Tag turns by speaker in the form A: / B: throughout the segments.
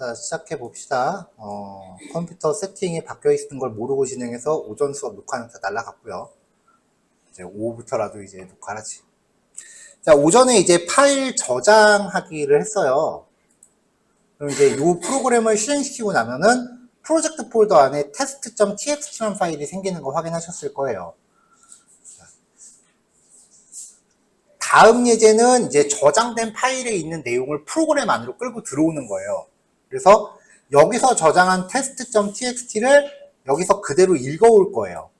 A: 자, 시작해 봅시다. 어, 컴퓨터 세팅이 바뀌어 있는 걸 모르고 진행해서 오전 수업 녹화는 다 날라갔고요. 이제 오후부터라도 이제 녹화를 하지. 자, 오전에 이제 파일 저장하기를 했어요. 그럼 이제 이 프로그램을 실행시키고 나면은 프로젝트 폴더 안에 test.txt라는 파일이 생기는 거 확인하셨을 거예요. 다음 예제는 이제 저장된 파일에 있는 내용을 프로그램 안으로 끌고 들어오는 거예요. 그래서 여기서 저장한 test.txt를 여기서 그대로 읽어올 거예요.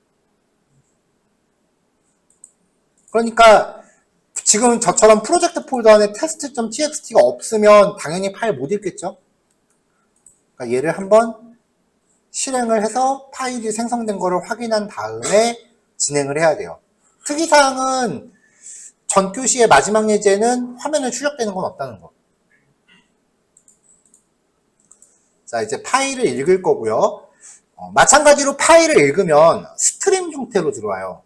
A: 그러니까 지금 저처럼 프로젝트 폴더 안에 test.txt가 없으면 당연히 파일 못 읽겠죠? 그러니까 얘를 한번 실행을 해서 파일이 생성된 거를 확인한 다음에 진행을 해야 돼요. 특이사항은 전 교시의 마지막 예제는 화면에 출력되는 건 없다는 거. 자, 이제 파일을 읽을 거고요. 어, 마찬가지로 파일을 읽으면 스트림 형태로 들어와요.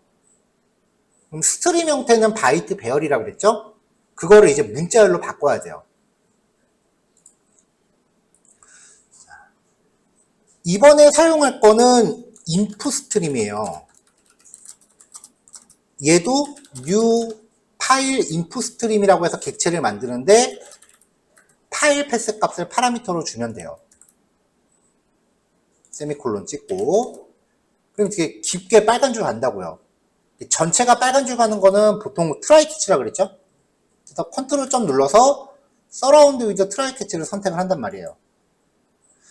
A: 그럼 스트림 형태는 바이트 배열이라고 그랬죠? 그거를 이제 문자열로 바꿔야 돼요. 자, 이번에 사용할 거는 인풋 스트림이에요. 얘도 new 파일 인풋 스트림이라고 해서 객체를 만드는데 파일 패스 값을 파라미터로 주면 돼요. 세미콜론 찍고 그럼 이렇게 깊게 빨간 줄 간다고요. 전체가 빨간 줄 가는 거는 보통 트라이 캐치라 그랬죠? 그래서 컨트롤 점 눌러서 서라운드 위드 트라이 캐치를 선택을 한단 말이에요.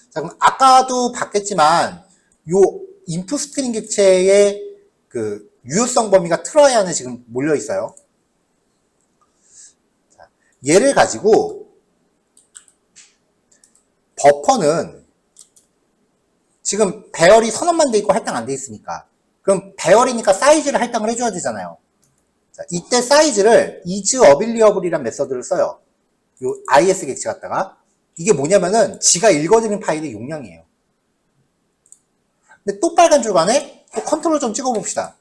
A: 자, 그럼 아까도 봤겠지만 요 인풋 스트링 객체의 그 유효성 범위가 트라이 안에 지금 몰려 있어요. 자, 얘를 가지고 버퍼는 지금 배열이 선언만 돼 있고 할당 안 돼 있으니까 그럼 배열이니까 사이즈를 할당을 해줘야 되잖아요. 자, 이때 사이즈를 isAvailable이란 메서드를 써요. 요 is 객체 갖다가 이게 뭐냐면은 지가 읽어드린 파일의 용량이에요. 근데 또 빨간 줄 가네? 또 컨트롤 좀 찍어봅시다.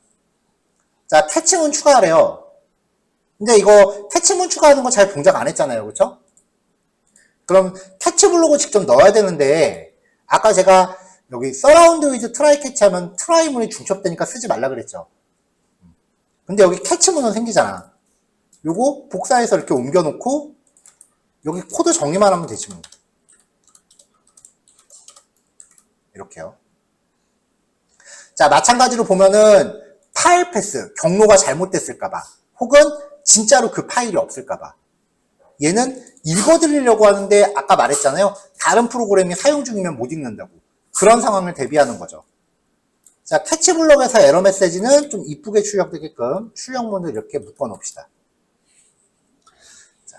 A: 자, 태칭은 추가하래요. 근데 이거 태칭문 추가하는 거 잘 동작 안 했잖아요. 그쵸? 그럼 태치 블록을 직접 넣어야 되는데 아까 제가 여기 서라운드 위즈 트라이 캐치 하면 트라이 문이 중첩되니까 쓰지 말라 그랬죠. 근데 여기 캐치 문은 생기잖아. 요거 복사해서 이렇게 옮겨놓고 여기 코드 정리만 하면 되지 뭐. 이렇게요. 자, 마찬가지로 보면은 파일 패스, 경로가 잘못됐을까봐, 혹은 진짜로 그 파일이 없을까봐. 얘는 읽어드리려고 하는데 아까 말했잖아요. 다른 프로그램이 사용 중이면 못 읽는다고. 그런 상황을 대비하는 거죠. 자, 캐치 블럭에서 에러 메시지는 좀 이쁘게 출력되게끔 출력문을 이렇게 묶어 놓읍시다. 자,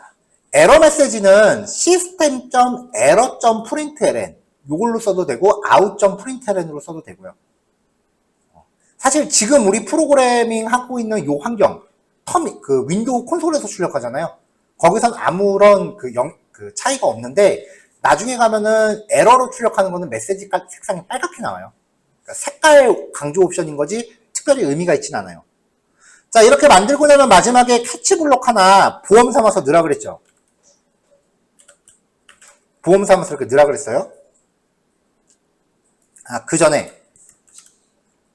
A: 에러 메시지는 system.error.println 이걸로 써도 되고 out.println으로 써도 되고요. 사실 지금 우리 프로그래밍 하고 있는 이 환경, 텀, 그 윈도우 콘솔에서 출력하잖아요. 거기선 아무런 그, 영, 그 차이가 없는데 나중에 가면은 에러로 출력하는 거는 메시지 색상이 빨갛게 나와요. 그러니까 색깔 강조 옵션인 거지 특별히 의미가 있진 않아요. 자 이렇게 만들고 나면 마지막에 캐치 블록 하나 보험 삼아서 넣으라 그랬죠. 보험 삼아서 이렇게 넣으라 그랬어요. 아, 그 전에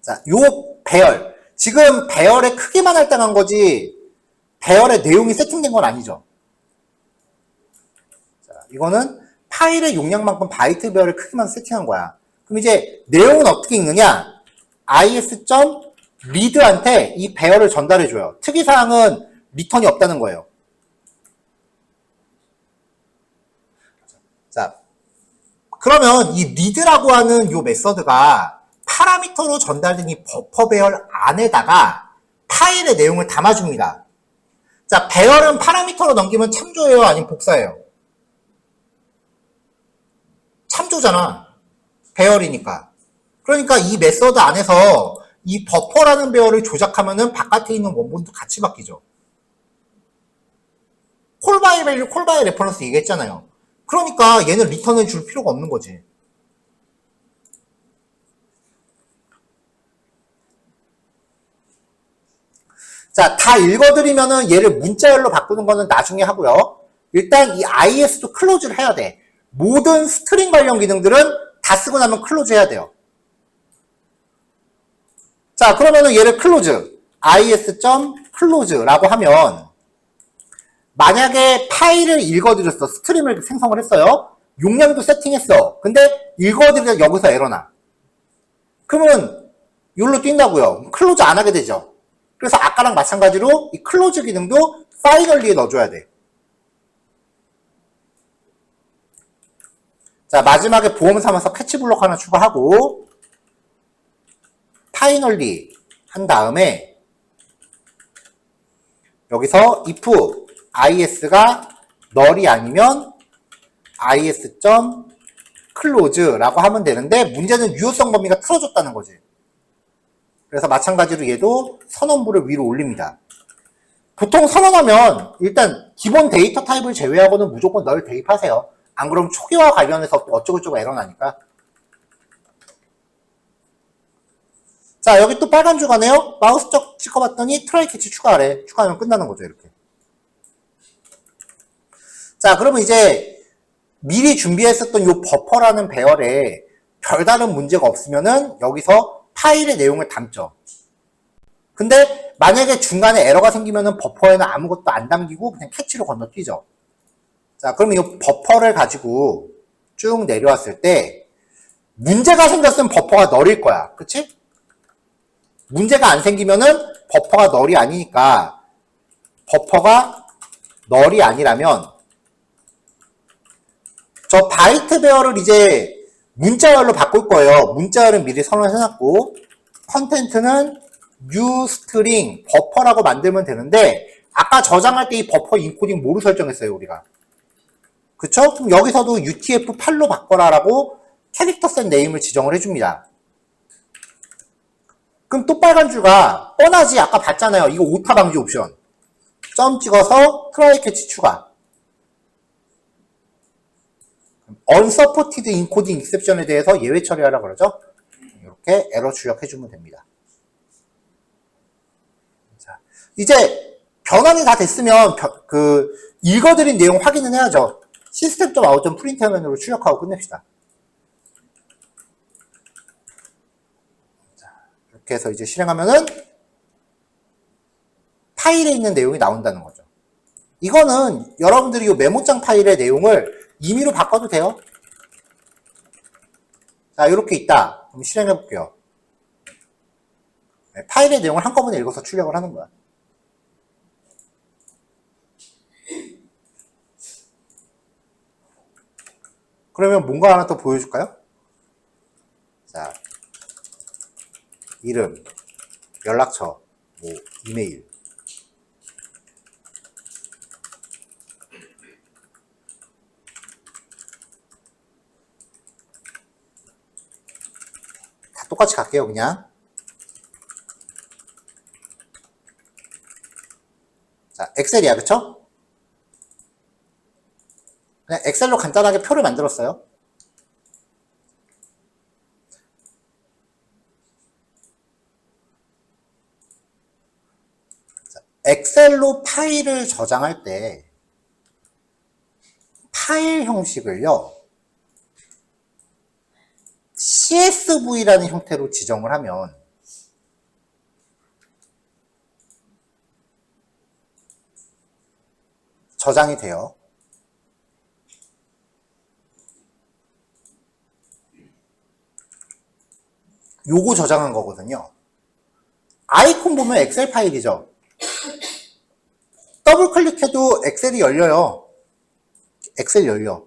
A: 자, 요 배열. 지금 배열의 크기만 할당한 거지 배열의 내용이 세팅된 건 아니죠. 자, 이거는 파일의 용량만큼 바이트 배열의 크기만 세팅한 거야. 그럼 이제 내용은 어떻게 읽느냐? is.read한테 이 배열을 전달해줘요. 특이사항은 리턴이 없다는 거예요. 자, 그러면 이 read라고 하는 요 메서드가 파라미터로 전달된 이 버퍼 배열 안에다가 파일의 내용을 담아줍니다. 자, 배열은 파라미터로 넘기면 참조예요? 아니면 복사예요? 참조잖아. 배열이니까. 그러니까 이 메서드 안에서 이 버퍼라는 배열을 조작하면은 바깥에 있는 원본도 같이 바뀌죠. 콜바이 밸류, 콜바이 레퍼런스 얘기했잖아요. 그러니까 얘는 리턴을 줄 필요가 없는 거지. 자, 다 읽어드리면은 얘를 문자열로 바꾸는 거는 나중에 하고요. 일단 이 is도 클로즈를 해야 돼. 모든 스트링 관련 기능들은 다 쓰고 나면 클로즈 해야 돼요. 자, 그러면은 얘를 클로즈, is.close라고 하면 만약에 파일을 읽어드렸어. 스트림을 생성을 했어요. 용량도 세팅했어. 근데 읽어드리다 여기서 에러나. 그러면 이걸로 뛴다고요. 클로즈 안 하게 되죠. 그래서 아까랑 마찬가지로 이 클로즈 기능도 파이널리에 넣어줘야 돼. 자, 마지막에 보험 삼아서 패치 블록 하나 추가하고 파이널리 한 다음에 여기서 if is가 널이 아니면 is.close라고 하면 되는데 문제는 유효성 범위가 틀어졌다는 거지. 그래서 마찬가지로 얘도 선언부를 위로 올립니다. 보통 선언하면 일단 기본 데이터 타입을 제외하고는 무조건 널 대입하세요. 안 그러면 초기화 관련해서 어쩌고저쩌고 에러 나니까. 자, 여기 또 빨간 주가네요. 마우스 쪽 찍어봤더니 트라이 캐치 추가하래. 추가하면 끝나는 거죠, 이렇게. 자, 그러면 이제 미리 준비했었던 요 버퍼라는 배열에 별다른 문제가 없으면은 여기서 파일의 내용을 담죠. 근데 만약에 중간에 에러가 생기면은 버퍼에는 아무것도 안 담기고 그냥 캐치로 건너뛰죠. 자, 그러면 이 버퍼를 가지고 쭉 내려왔을 때 문제가 생겼으면 버퍼가 널일 거야. 그치? 문제가 안 생기면은 버퍼가 널이 아니니까 버퍼가 널이 아니라면 저 바이트 배열을 이제 문자열로 바꿀 거예요. 문자열은 미리 선언을 해놨고 컨텐트는 new string 버퍼라고 만들면 되는데 아까 저장할 때 이 버퍼 인코딩 뭐로 설정했어요 우리가 그쵸? 그럼 여기서도 UTF-8로 바꿔라라고 캐릭터 셋 네임을 지정을 해줍니다. 그럼 또 빨간 줄가 뻔하지 아까 봤잖아요. 이거 오타 방지 옵션. 점 찍어서 트라이 캐치 추가. unsupported encoding exception에 대해서 예외 처리하라 그러죠. 이렇게 에러 출력해주면 됩니다. 자, 이제 변환이 다 됐으면 벼- 그 읽어드린 내용 확인은 해야죠. 시스템.out.print 화면으로 출력하고 끝냅시다. 자, 이렇게 해서 이제 실행하면은 파일에 있는 내용이 나온다는 거죠. 이거는 여러분들이 이 메모장 파일의 내용을 임의로 바꿔도 돼요. 자, 이렇게 있다. 그럼 실행해 볼게요. 네, 파일의 내용을 한꺼번에 읽어서 출력을 하는 거야. 그러면 뭔가 하나 또 보여줄까요? 자, 이름, 연락처, 뭐, 이메일. 다 똑같이 갈게요, 그냥. 자, 엑셀이야, 그쵸? 그냥 엑셀로 간단하게 표를 만들었어요. 자, 엑셀로 파일을 저장할 때 파일 형식을요. CSV라는 형태로 지정을 하면 저장이 돼요. 요거 저장한 거거든요. 아이콘 보면 엑셀 파일이죠. 더블 클릭해도 엑셀이 열려요. 엑셀 열려.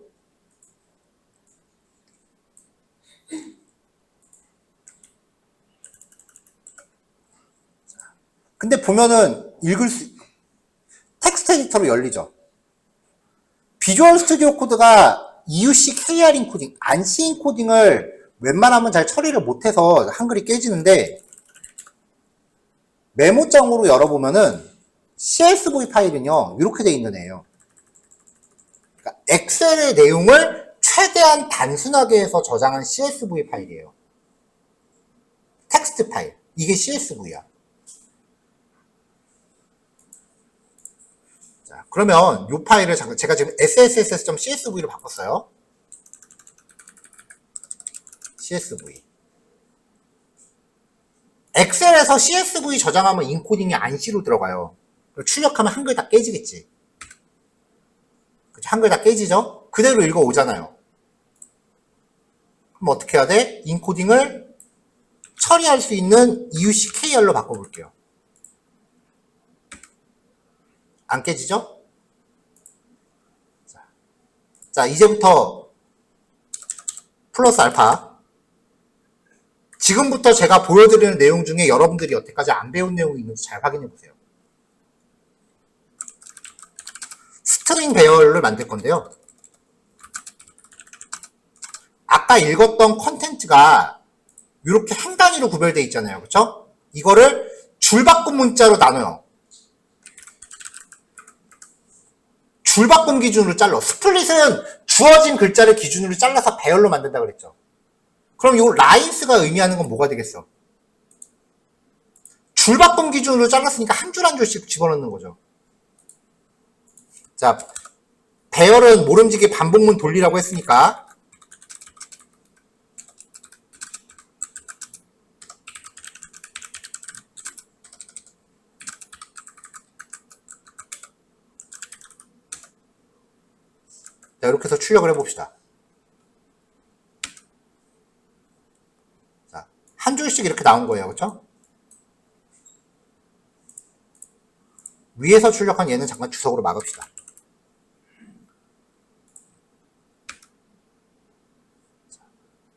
A: 근데 보면은 읽을 수, 텍스트 에디터로 열리죠. 비주얼 스튜디오 코드가 EUC KR 인코딩, 안시 인코딩을 웬만하면 잘 처리를 못해서 한글이 깨지는데 메모장으로 열어보면은 CSV 파일은요 이렇게 돼 있는 애예요. 그러니까 엑셀의 내용을 최대한 단순하게 해서 저장한 CSV 파일이에요. 텍스트 파일 이게 CSV야. 자 그러면 이 파일을 제가 지금 sss.csv로 바꿨어요. CSV. 엑셀에서 CSV 저장하면 인코딩이 안시로 들어가요. 출력하면 한글 다 깨지겠지. 한글 다 깨지죠? 그대로 읽어 오잖아요. 그럼 어떻게 해야 돼? 인코딩을 처리할 수 있는 EUCKR로 바꿔볼게요. 안 깨지죠? 자, 자, 이제부터 플러스 알파. 지금부터 제가 보여드리는 내용 중에 여러분들이 여태까지 안 배운 내용이 있는지 잘 확인해 보세요. 스트링 배열을 만들 건데요. 아까 읽었던 컨텐츠가 이렇게 한 단위로 구별되어 있잖아요. 그렇죠? 이거를 줄바꿈 문자로 나눠요. 줄바꿈 기준으로 잘라. 스플릿은 주어진 글자를 기준으로 잘라서 배열로 만든다 그랬죠. 그럼 이 라인스가 의미하는 건 뭐가 되겠어? 줄바꿈 기준으로 잘랐으니까 한 줄 한 줄씩 집어넣는 거죠. 자, 배열은 모름지기 반복문 돌리라고 했으니까 자, 이렇게 해서 출력을 해봅시다. 자, 한 줄씩 이렇게 나온 거예요. 그쵸? 위에서 출력한 얘는 잠깐 주석으로 막읍시다.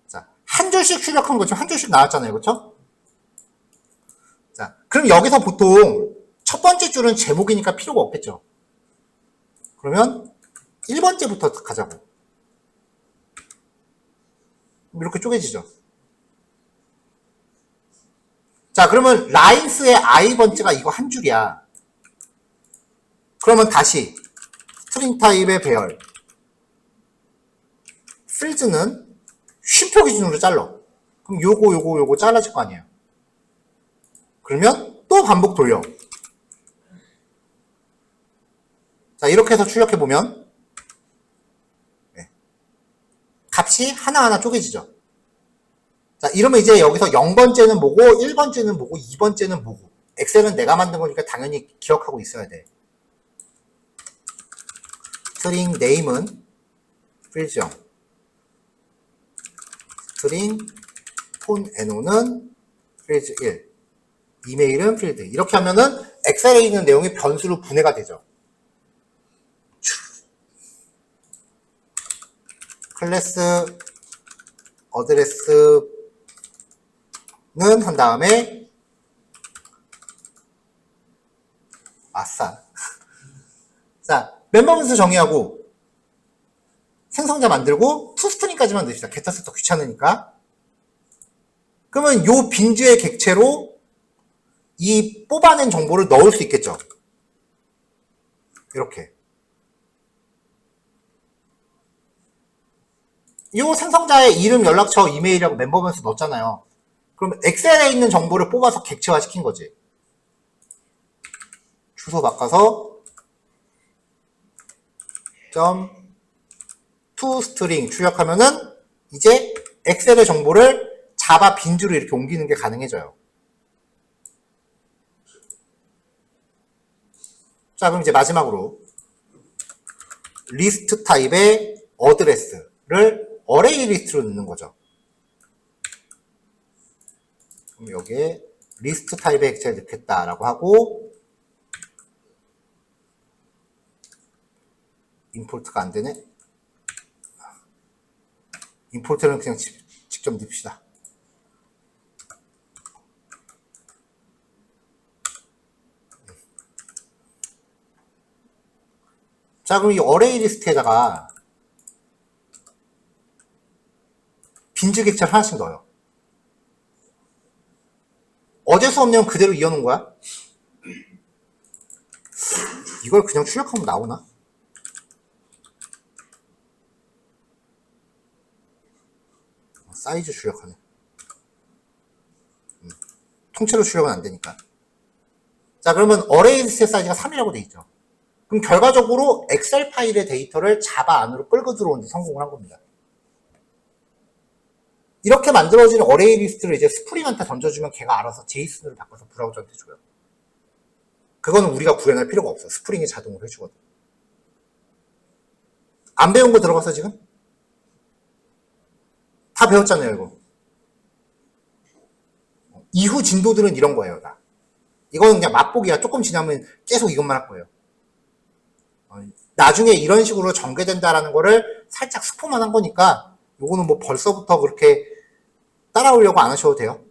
A: 자, 한 줄씩 출력한 거죠. 한 줄씩 나왔잖아요. 그쵸? 자, 그럼 여기서 보통 첫 번째 줄은 제목이니까 필요가 없겠죠. 그러면 1번째부터 가자고. 이렇게 쪼개지죠. 자, 그러면 라인스의 i번째가 이거 한 줄이야. 그러면 다시 스트링 타입의 배열. 필즈는 쉼표 기준으로 잘라. 그럼 요거, 요거, 요거 잘라질 거 아니에요. 그러면 또 반복 돌려. 자, 이렇게 해서 출력해보면 값이 하나하나 쪼개지죠. 자, 이러면 이제 여기서 0번째는 뭐고, 1번째는 뭐고, 2번째는 뭐고. 엑셀은 내가 만든 거니까 당연히 기억하고 있어야 돼. 스트링 네임은 필즈형. 스트링 폰 NO는 필즈 1. 이메일은 필드. 이렇게 하면은 엑셀에 있는 내용이 변수로 분해가 되죠. 클래스 어드레스 는 한 다음에 아싸. 자 멤버 변수 정의하고 생성자 만들고 투스트링까지만 넣읍시다. 게타스터 귀찮으니까. 그러면 요 빈주의 객체로 이 뽑아낸 정보를 넣을 수 있겠죠? 이렇게. 이 생성자의 이름, 연락처, 이메일이라고 멤버 변수 넣었잖아요. 그럼 엑셀에 있는 정보를 뽑아서 객체화 시킨 거지. 주소 바꿔서 점 toString 출력하면은 이제 엑셀의 정보를 자바 빈주로 이렇게 옮기는 게 가능해져요. 자, 그럼 이제 마지막으로 리스트 타입의 어드레스를 어레이 리스트로 넣는 거죠. 그럼 여기에 리스트 타입의 엑셀 넣겠다라고 하고 임포트가 안 되네. 임포트는 그냥 직, 직접 넣읍시다. 자, 그럼 이 어레이 리스트에다가 빈주 객체를 하나씩 넣어요. 어제 수업 내용 그대로 이어놓은 거야? 이걸 그냥 출력하면 나오나? 사이즈 출력하네. 음, 통째로 출력은 안 되니까. 자, 그러면 어레이 리스트의 사이즈가 3이라고 돼 있죠. 그럼 결과적으로 엑셀 파일의 데이터를 자바 안으로 끌고 들어오는데 성공을 한 겁니다. 이렇게 만들어진 어레이 리스트를 이제 스프링한테 던져주면 걔가 알아서 제이슨으로 바꿔서 브라우저한테 줘요. 그거는 우리가 구현할 필요가 없어. 스프링이 자동으로 해주거든. 안 배운 거 들어갔어, 지금? 다 배웠잖아요, 이거. 이후 진도들은 이런 거예요, 다. 이거는 그냥 맛보기야. 조금 지나면 계속 이것만 할 거예요. 어, 나중에 이런 식으로 전개된다라는 거를 살짝 스포만 한 거니까, 요거는 뭐 벌써부터 그렇게 따라오려고 안 하셔도 돼요.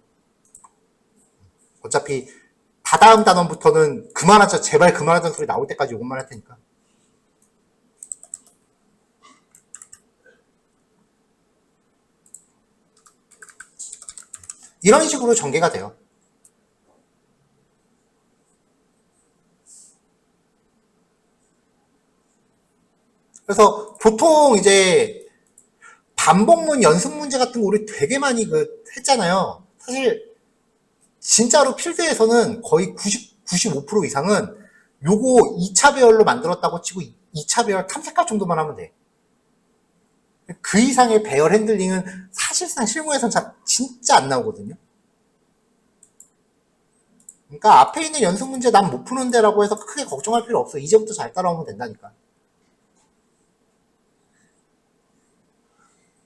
A: 어차피 다다음 단원부터는 그만하자, 제발 그만하자는 소리 나올 때까지 요것만 할 테니까. 이런 식으로 전개가 돼요. 그래서 보통 이제 반복문 연습 문제 같은 거 우리 되게 많이 그 했잖아요. 사실 진짜로 필드에서는 거의 90, 95% 이상은 요거 2차 배열로 만들었다고 치고 2차 배열 탐색할 정도만 하면 돼. 그 이상의 배열 핸들링은 사실상 실무에선 잘 진짜 안 나오거든요. 그러니까 앞에 있는 연습 문제 난 못 푸는데 라고 해서 크게 걱정할 필요 없어. 이제부터 잘 따라오면 된다니까.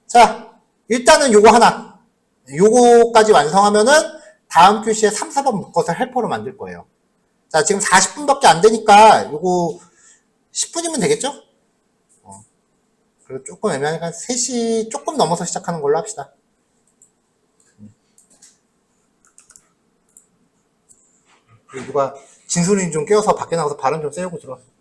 A: 자, 일단은 요거 하나. 요거까지 완성하면은 다음 교시에 3, 4번 묶어서 헬퍼로 만들 거예요. 자, 지금 40분밖에 안 되니까 요거 10분이면 되겠죠? 어. 그리고 조금 애매하니까 3시 조금 넘어서 시작하는 걸로 합시다. 그리고 누가 진수님 좀 깨워서 밖에 나가서 발음 좀 세우고 들어왔어.